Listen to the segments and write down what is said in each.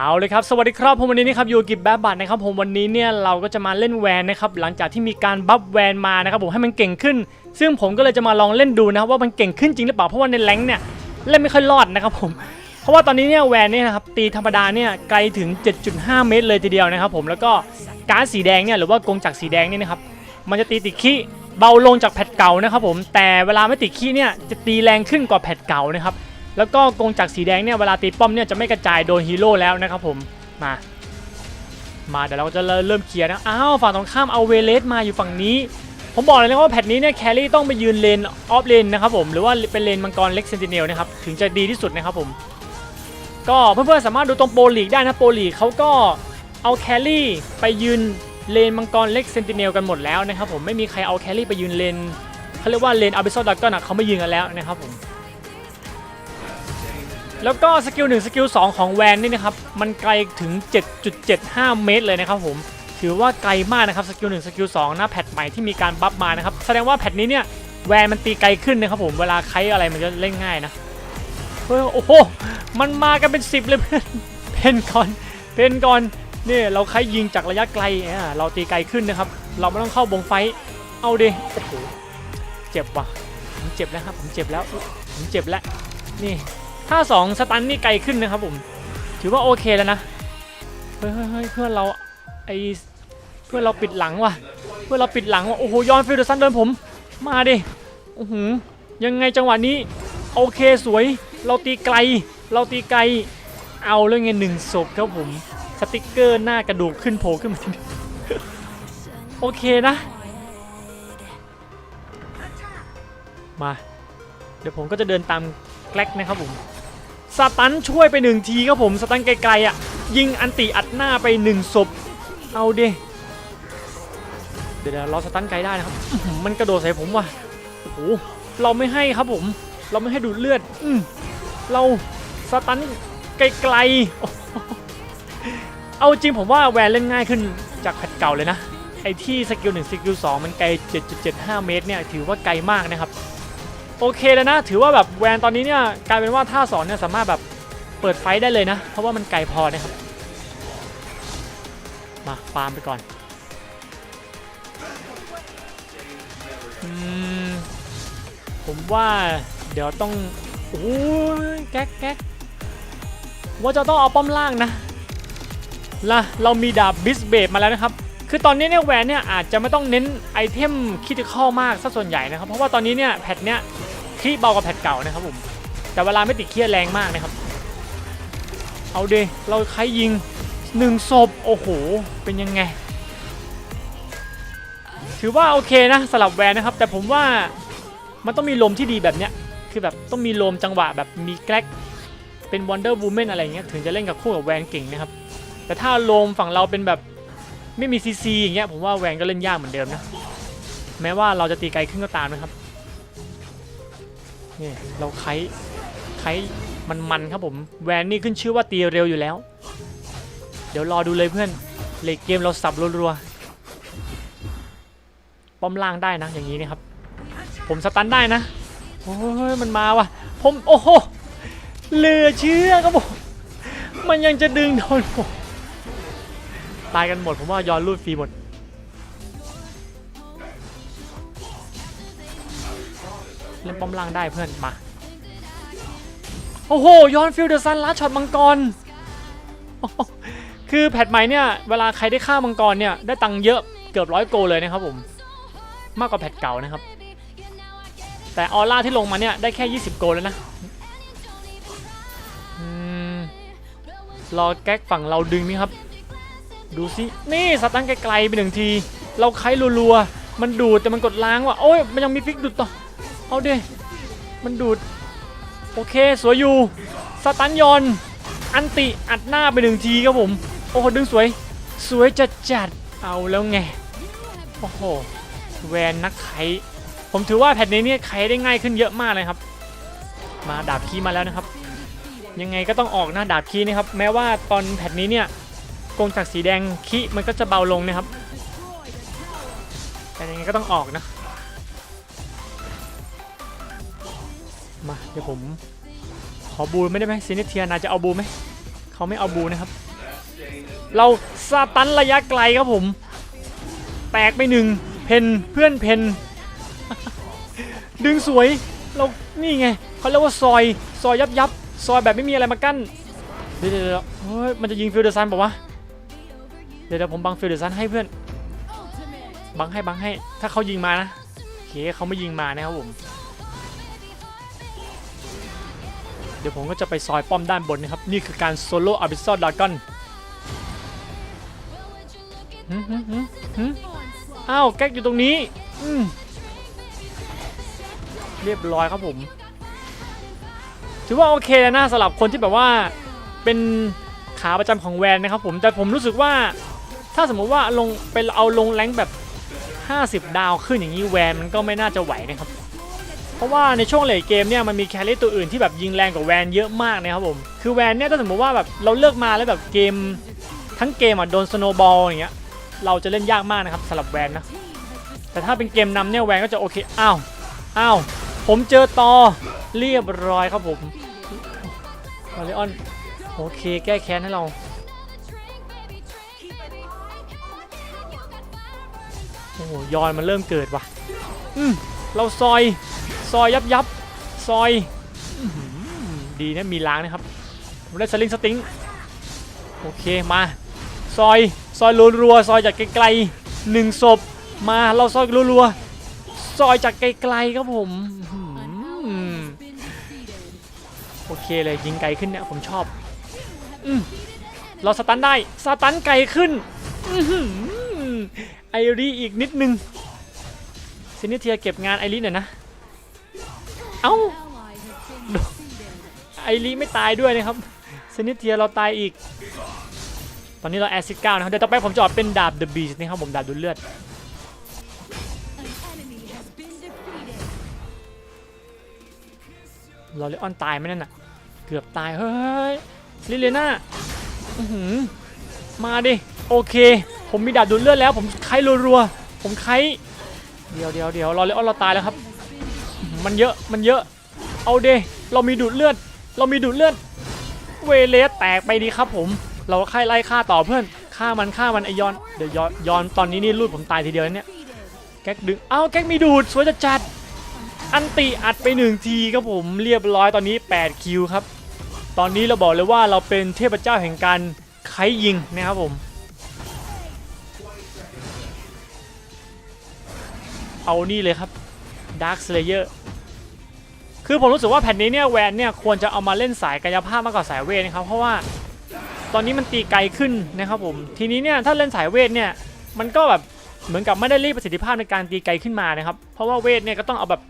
เอาเลยครับ สวัสดีครับผมวันนี้นะครับอยู่กับแบบบัตนะครับผมวันนี้เนี่ยเราก็จะมาเล่นแวนนะครับหลังจากที่มีการบัฟแวนมานะครับผมให้มันเก่งขึ้น ซึ่งผมก็เลยจะมาลองเล่นดูนะครับว่ามันเก่งขึ้นจริงหรือเปล่าเพราะว่าในแรงเนี่ยเล่นไม่ค่อยรอดนะครับผมเพราะว่าตอนนี้เนี่ยแวนเนี่ยนะครับตีธรรมดาเนี่ยไกลถึง 7.5 เมตรเลยทีเดียวนะครับผมแล้วก็การสีแดงเนี่ยหรือว่ากงจักรสีแดงเนี่ยนะครับมันจะตีติดขี้เบาลงจากแพทเก่านะครับผมแต่เวลาไม่ติดขี้เนี่ยจะตีแรงขึ้นกว่าแพทเก่านะครับ แล้วก็กงจักรสีแดงเนี่ยเวลาตีป้อมเนี่ยจะไม่กระจายโดนฮีโร่แล้วนะครับผมมามาเดี๋ยวเราจะเริ่มเคลียร์นะอ้าวฝั่งตรงข้ามเอาเวเลสมาอยู่ฝั่งนี้ ผมบอกเลยนะว่าแพทนี้เนี่ยแครี่ต้องไปยืนเลนออฟเลนนะครับผมหรือว่าเป็นเลนมังกรเล็กเซนติเนลนะครับถึงจะดีที่สุดนะครับผม ก็เพื่อนๆสามารถดูตรงโปรลีกได้นะโปรลีกเขาก็เอาแครี่ไปยืนเลนมังกรเล็กเซนติเนลกันหมดแล้วนะครับผมไม่มีใครเอาแครี่ไปยืนเลนเขาเรียกว่าเลนอาร์บิซอลดักกอนเขาไม่ยืนกันแล้วนะครับผม แล้วก็สกิล1สกิล2ของแวนนี่นะครับ มันไกลถึง 7.75 เมตรเลยนะครับผม ถือว่าไกลมากนะครับสกิล1สกิล2นะแพทใหม่ที่มีการบัฟมานะครับ แสดงว่าแพทนี้เนี่ยแวนมันตีไกลขึ้นนะครับผมเวลาไครอะไรมันจะเล่นง่ายนะเฮ้ยโอ้โหมันมากันเป็น 10 เลยเพื่อนเพนก่อนเพนก่อนนี่เราไครยิงจากระยะไกลอ่าเราตีไกลขึ้นนะครับ เราไม่ต้องเข้าบงไฟเอาดิโอ้โหเจ็บว่ะผมเจ็บแล้วครับผมเจ็บแล้วผมเจ็บแล้วนี่ ถ้า 2 สตันนี่ไกลขึ้นนะครับผม ถือว่าโอเคแล้วนะ เฮ้ยเฮ้ยเพื่อนเราไอเพื่อนเราปิดหลังว่ะ เพื่อนเราปิดหลังว่ะ โอ้โหยอนฟิลเดอร์ซันเดินผม มาดิโอ้โหยังไงจังหวะนี้ โอเคสวย เราตีไกล เราตีไกล เอาเรื่องเงินหนึ่งศพครับผม สติกเกอร์หน้ากระดูกขึ้นโผล่ขึ้นมาทีโอเคนะ มา เดี๋ยวผมก็จะเดินตามแกลกนะครับผม สตันช่วยไปหนึ่งทีครับผมสตันไกลๆอะยิงอันติอัดหน้าไปหนึ่งศพเอาดิเดี๋ยวๆรอสตันไกลได้นะครับมันกระโดดใส่ผมว่ะโอ้โหเราไม่ให้ครับผม เราไม่ให้ดูดเลือดอืมเราสตันไกลๆเอาจริงผมว่าแวนเล่นง่ายขึ้นจากแพทเก่าเลยนะไอที่สกิล1สกิล2มันไกล 7.75 เมตรเนี่ยถือว่าไกลมากนะครับ โอเคแล้วนะ ถือว่าแบบแวนตอนนี้เนี่ยกลายเป็นว่าท่าสอนเนี่ยสามารถแบบเปิดไฟได้เลยนะ เพราะว่ามันไกลพอนะครับ มาฟาร์มไปก่อนอืมผมว่าเดี๋ยวต้องโอ้ยแก๊กแก๊กว่าจะต้องเอาป้อมล่างนะละเรามีดาบบิสเบดมาแล้วนะครับ คือตอนนี้เนี่ยแวนเนี่ยอาจจะไม่ต้องเน้นไอเทมคิดข้อมากซะส่วนใหญ่นะครับ เพราะว่าตอนนี้เนี่ยแพทเนี้ย คีเบากว่าแพทเก่านะครับผม แต่เวลาไม่ติดเครียดแรงมากนะครับ เอาเดเราใครยิงหนึ่งศพโอ้โห เป็นยังไง ถือว่าโอเคนะสลับแวนนะครับ แต่ผมว่ามันต้องมีลมที่ดีแบบเนี้ย คือแบบต้องมีลมจังหวะแบบมีแกลกเป็นวันเดอร์วูแมนอะไรเงี้ยถึงจะเล่นกับคู่กับแวนเก่งนะครับ แต่ถ้าลมฝั่งเราเป็นแบบไม่มีซีซีอย่างเงี้ยผมว่าแวนก็เล่นยากเหมือนเดิมนะ แม้ว่าเราจะตีไกลขึ้นก็ตามนะครับ นี่เราไคไคมันมันครับผมแวนนี่ขึ้นชื่อว่าตีเร็วอยู่แล้ว เดี๋ยวรอดูเลยเพื่อนเลกเกมเราสับรัวๆป้อมล่างได้นะอย่างนี้นะครับ ผมสตันได้นะโอ้ยมันมาว่ะ ผมโอ้โหเหลือเชื่อครับผมมันยังจะดึงโดนผมตายกันหมดผมว่ายอนรูดฟรีหมด เล่นป้อมล่างได้เพื่อนมาโอ้โหย้อนฟิลเดอร์ซันลัดช็อตมังกรคือแพทใหม่เนี่ยเวลาใครได้ฆ่ามังกรเนี่ยได้ตังค์เยอะเกือบร้อยโกลเลยนะครับผมมากกว่าแพทเก่านะครับ แต่ออร่าที่ลงมาเนี่ยได้แค่ 20 โกลแล้วนะรอแก๊กฝั่งเราดึงนี่ครับ ดูสินี่สตันไกลๆไปหนึ่งที เราไครัวๆมันดูดแต่มันกดล้างว่ะโอ้ยมันยังมีฟิกดูดต่อ เอาเดิมันดูด โอเค สวยอยู่ สตันยอน อันติอัดหน้าไปหนึ่งทีครับผม โอ้โห ดึงสวย สวยจัดจัด เอาแล้วไง โอ้โห แวนนักไขผมถือว่าแผ่นนี้เนี่ยไขได้ง่ายขึ้นเยอะมากเลยครับ มาดาบคีมาแล้วนะครับ ยังไงก็ต้องออกนะดาบคีนะครับ แม้ว่าตอนแผ่นนี้เนี่ยกงจากสีแดงคีมันก็จะเบาลงนะครับ แต่ยังไงก็ต้องออกนะ มาเดี๋ยวผมขอบูไม่ได้ไหมซีเนเทียนาจะเอาบูไหมเขาไม่เอาบูนะครับ เราซาตันระยะไกลครับผม แตกไปหนึ่งเพนเพื่อนเพนดึงสวยเรานี่ไงเขาเรียกว่าซอยซอยยับยับซอยแบบไม่มีอะไรมากั้นเดี๋ยวเดี๋ยวเฮ้ยมันจะยิงฟิลเดอร์ซันบอกว่าวะเดี๋ยวเดี๋ยวผมบังฟิลเดอร์ซันให้เพื่อนบังให้บังให้ถ้าเขายิงมานะโอเคเขาไม่ยิงมานะครับผม เดี๋ยวผมก็จะไปซอยป้อมด้านบนนะครับ นี่คือการโซโล่อาบิซอดดากอนอ้าว แก๊กอยู่ตรงนี้ เรียบร้อยครับผม ถือว่าโอเคแล้วนะสำหรับคนที่แบบว่าเป็นขาประจำของแวนนะครับผม แต่ผมรู้สึกว่าถ้าสมมติว่าลงเป็นเอาลงแรงแบบ 50 ดาวขึ้นอย่างนี้แวนมันก็ไม่น่าจะไหวนะครับ เพราะว่าในช่วงเลทเกมเนี่ยมันมีแครี่ตัวอื่นที่แบบยิงแรงกว่าแวนเยอะมากนะครับผม คือแวนเนี่ยถ้าสมมติว่าแบบเราเลือกมาแล้วแบบเกมทั้งเกมอะโดนสโนบอลอย่างเงี้ยเราจะเล่นยากมากนะครับสำหรับแวนนะ แต่ถ้าเป็นเกมนำเนี่ยแวนก็จะโอเค อ้าว อ้าว ผมเจอตอเรียบร้อยครับผมมาริออนโอเคแก้แค้นให้เราโอ้โหยอนมันเริ่มเกิดว่ะ อืมเราซอย ซอยยับยับซอยดีนะมีล้างนะครับผมได้สลิงสติงโอเคมาซอยซอยรัวๆซอยจากไกลๆหนึ่งศพมาเราซอยรัวๆซอยจากไกลๆครับผมโอเคเลยยิงไกลขึ้นเนี่ยผมชอบเราสตันได้สตันไกลขึ้นไอรีอีกนิดนึงซินิเทียเก็บงานไอรีหน่อยนะ เอ้าไอรีไม่ตายด้วยนะครับซินิเทียเราตายอีก ตอนนี้เราแอซิดเก้านะครับเดี๋ยวต่อไปผมจะออกเป็นดาบ The Beast นะครับผมดาบดูดเลือดลอริออนตายไหมนั่นน่ะ เกือบตาย เฮ้ยลิเลน่ามาดิ โอเค ผมมีดาบดูดเลือดแล้ว ผมไข้รัวๆ ผมไข้เดี๋ยวเดี๋ยวเดี๋ยวลอริออนเราตายแล้วครับ มันเยอะมันเยอะ เอาเดเรามีดูดเลือด เรามีดูดเลือด เวเลสแตกไปดีครับผม เราไข้ไล่ฆ่าต่อเพื่อนฆ่ามันฆ่ามันไอยอนเดี๋ยวยอนยอนตอนนี้นี่รูดผมตายทีเดียวแล้วเนี่ยแก๊กดึงเอ้าแก๊กมีดูดสวยจัดจัดอันติอัดไปหนึ่งทีครับผมเรียบร้อยตอนนี้ 8 คิวครับ ตอนนี้เราบอกเลยว่าเราเป็นเทพเจ้าแห่งการไขยิงนะครับผม เอานี่เลยครับ Dark Slayer คือผมรู้สึกว่าแผ่นนี้เนี่ยแวนเนี่ยควรจะเอามาเล่นสายกายภาพมากกว่าสายเวทนะครับเพราะว่าตอนนี้มันตีไกลขึ้นนะครับผมทีนี้เนี่ยถ้าเล่นสายเวทเนี่ยมันก็แบบเหมือนกับไม่ได้รีบประสิทธิภาพในการตีไกลขึ้นมานะครับเพราะว่าเวทเนี่ยก็ต้องเอาแบบ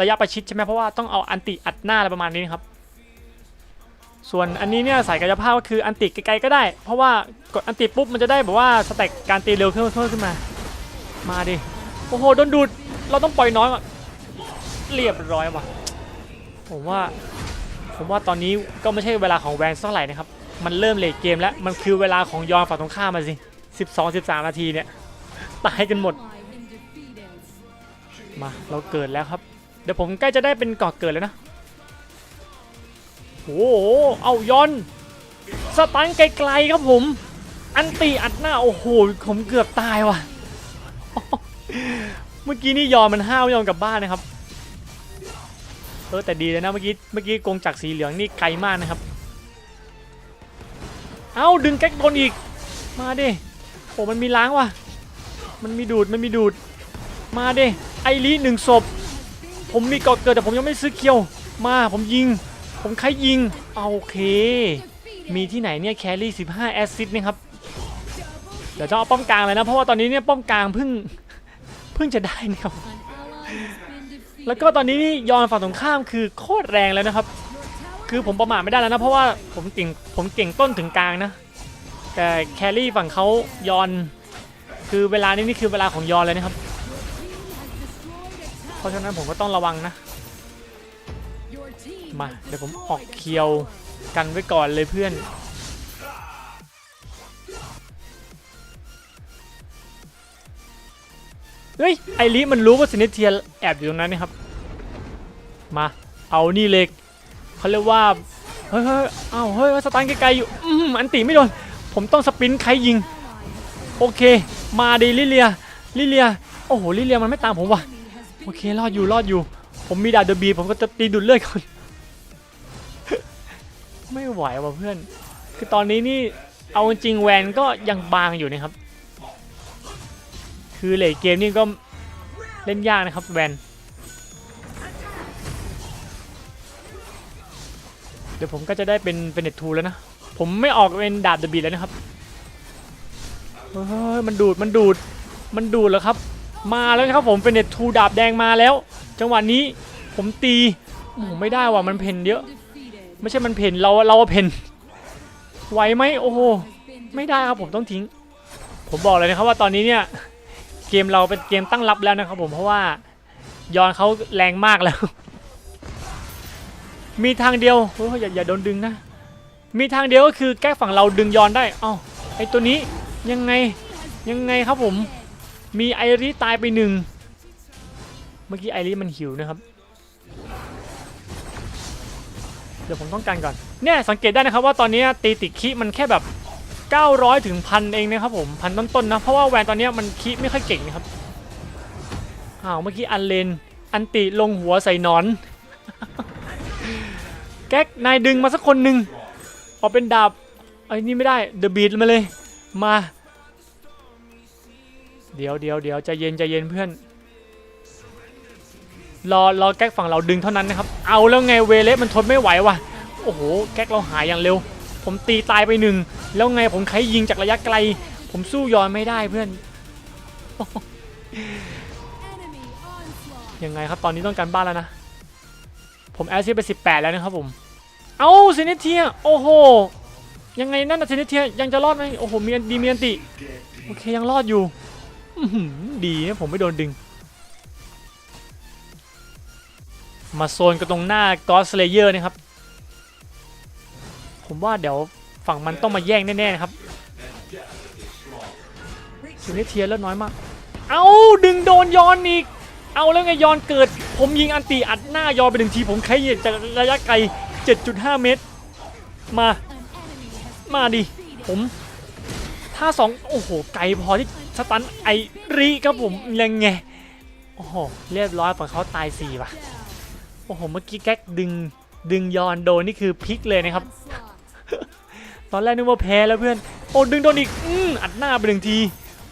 ระยะประชิดใช่ไหมเพราะว่าต้องเอาอันติอัดหน้าอะไรประมาณนี้นครับส่วนอันนี้เนี่ยสายกายภาพก็คืออันติไกลๆก็ได้ เพราะว่ากดอันติปุ๊บมันจะได้แบบว่าสเต็กการตีเร็วขึ้นเพิ่มขึ้นมา มาดิโอ้โหโดนดูดเราต้องปล่อยน้อยว่ะ เรียบร้อยว่ะ ผมว่า ผมว่าตอนนี้ก็ไม่ใช่เวลาของแวนสักเท่าไหร่นะครับ มันเริ่มเลทเกมแล้ว มันคือเวลาของยอนฝั่งตรงข้ามมาสิ 12 13 นาทีเนี่ย ตายกันหมด มา เราเกิดแล้วครับ เดี๋ยวผมใกล้จะได้เป็นกาะเกิดแล้วนะโอ้โห เอายอน สตันไกลๆครับผม อันตีอัดหน้า โอ้โห ผมเกือบตายว่ะ เมื่อกี้นี่ยอมมันห้าวยอมกลับบ้านนะครับ เออแต่ดีเลยนะเมื่อกี้เมื่อกี้กงจักรสีเหลืองนี่ไกลมากนะครับ เอ้าดึงแก๊กโดนอีก มาดิโอ้มันมีล้างว่ะ มันมีดูดมันมีดูด มาดิไอรีหนึ่งศพ ผมมีเกาะเกิดแต่ผมยังไม่ซื้อเคียว มาผมยิง ผมใครยิงเอาโอเค มีที่ไหนเนี่ยแครี่15แอสซิสต์นะครับ เดี๋ยวจะเอาป้อมกลางเลยนะเพราะว่าตอนนี้เนี่ยป้อมกลางเพิ่งเพิ่งจะได้นะครับ แล้วก็ตอนนี้นี่ยอนฝั่งตรงข้ามคือโคตรแรงแล้วนะครับ คือผมประมาทไม่ได้แล้วนะ เพราะว่าผมเก่งผมเก่งต้นถึงกลางนะ แต่แครี่ฝั่งเขายอน คือเวลานี้นี่คือเวลาของยอนเลยนะครับ เพราะฉะนั้นผมก็ต้องระวังนะ มาเดี๋ยวผมออกเคียวกันไว้ก่อนเลยเพื่อน เฮ้ยไอริมันรู้ว่าซินิเทียแอบอยู่ตรงนั้นนะครับมาเอานี่เล็กเขาเรียกว่าเฮ้ยเฮ้ยเอ้าเฮ้ยสตาร์ไกลๆอยู่อืมอันตีไม่โดนผมต้องสปินใครยิงโอเค มาดีลิเลียลิเลียโอ้โหลิเลียมันไม่ตามผมว่ะโอเครอดอยู่รอดอยู่ ผมมีดาบเดอะบีผมก็จะตีดุดเลือดก่อนไม่ไหวว่ะเพื่อน คือตอนนี้นี่เอาจริงแวนก็ยังบางอยู่นะครับ คือเลทเกมนี่ก็เล่นยากนะครับแวนเดี๋ยวผมก็จะได้เป็นเป็นเน็ตทูแล้วนะ ผมไม่ออกเป็นดาบเดอะบีแล้วนะครับเฮ้ยมันดูดมันดูดมันดูดแล้วครับ มาแล้วนะครับผมเป็นเน็ตทูดาบแดงมาแล้ว จังหวะนี้ผมตีโอไม่ได้ว่ะมันเพนเยอะ ไม่ใช่มันเพนเราเราเพนไหวไหมโอ้โหไม่ได้ครับผมต้องทิ้ง ผมบอกเลยนะครับว่าตอนนี้เนี่ย เกมเราเป็นเกมตั้งรับแล้วนะครับผมเพราะว่ายอนเขาแรงมากแล้ว มีทางเดียวโอ้ยอย่าอย่าโดนดึงนะ มีทางเดียวก็คือแก้ฝั่งเราดึงยอนได้ เอ้าไอตัวนี้ยังไงยังไงครับผม มีไอริตายไปหนึ่งเมื่อกี้ไอริมันหิวนะครับเดี๋ยวผมต้องการก่อนเนี่ยสังเกตได้นะครับว่าตอนนี้ตีติคิมันแค่แบบ 900 ถึงพันเองนะครับผมพันต้นๆนะ เพราะว่าแวนตอนนี้มันคิไม่ค่อยเก่งนะครับอ้าวเมื่อกี้อันเลนอันติลงหัวใส่นอน แก๊กนายดึงมาสักคนหนึ่งออกเป็นดาบไอ้นี่ไม่ได้เดอะบีดมาเลยมา เดี๋ยวเดี๋ยวเดี๋ยวใจเย็นใจเย็นเพื่อนรอรอแก๊กฝั่งเราดึงเท่านั้นนะครับ เอาแล้วไงเวเลสมันทนไม่ไหวว่ะ โอ้โห แก๊กเราหายอย่างเร็ว ผมตีตายไปหนึ่ง แล้วไงผมใช้ยิงจากระยะไกล ผมสู้ยอนไม่ได้เพื่อน ยังไงครับตอนนี้ต้องการบ้านแล้วนะ ผมแอสซิสไป18แล้วนะครับผม เอาเซเนเทียโอ้โห ยังไงนั่นนะเซเนเทียยังจะรอดไหมโอ้โหมีอันดีมีอันติโอเคยังรอดอยู่อื้อหือดีนะผมไม่โดนดึง มาโซนกันตรงหน้ากอสเลเยอร์นะครับ ผมว่าเดี๋ยว ฝั่งมันต้องมาแย่งแน่ๆครับเซเนเทียร์เลือน้อยมาก เอาดึงโดนยอนอีก เอาแล้วไงยอนเกิด ผมยิงอันตีอัดหน้ายอนไปหนึ่งทีผมใช้จากระยะไกล 7.5 เมตร มา มาดิ ผมถ้าสองโอ้โห ไกลพอที่สตันไอรีครับผมยังไง โอ้โห เรียบร้อยปล่อเขาตายสี่ว่ะ โอ้โห เมื่อกี้แก๊กดึงดึงยอนโดนนี่คือพลิกเลยนะครับ ตอนแรกนึกว่าแพ้แล้วเพื่อน โอ้ดึงโดนอีกอืมอัดหน้าไปหนึ่งที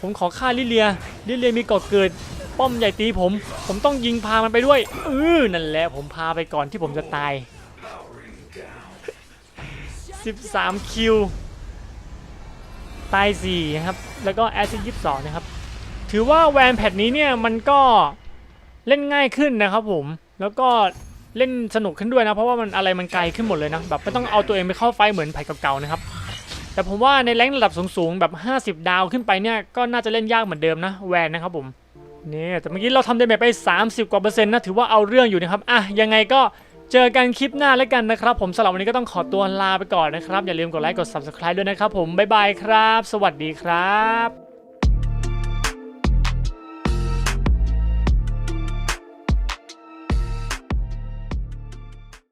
ผมขอฆ่าลิเลีย ลิเลียมีก่อเกิด ป้อมใหญ่ตีผม ผมต้องยิงพามันไปด้วยเออนั่นแหละผมพาไปก่อนที่ผมจะตาย 13 คิว ตาย4นะครับ แล้วก็แอสซิสต์22นะครับ ถือว่าแวนแพทนี้เนี่ยมันก็เล่นง่ายขึ้นนะครับผม แล้วก็ เล่นสนุกขึ้นด้วยนะ เพราะว่ามันอะไรมันไกลขึ้นหมดเลยนะแบบไม่ต้องเอาตัวเองไปเข้าไฟเหมือนแพทเก่าๆนะครับแต่ผมว่าในแรงระดับสูงๆแบบ 50 ดาวขึ้นไปเนี่ยก็น่าจะเล่นยากเหมือนเดิมนะแวนนะครับผมนี่แต่เมื่อกี้เราทำเดเมจไป 30 กว่าเปอร์เซ็นต์นะถือว่าเอาเรื่องอยู่นะครับอะยังไงก็เจอกันคลิปหน้าแล้วกันนะครับ ผมสำหรับวันนี้ก็ต้องขอตัวลาไปก่อนนะครับ อย่าลืมกดไลค์กด subscribe ด้วยนะครับผมบ๊ายบายครับ สวัสดีครับ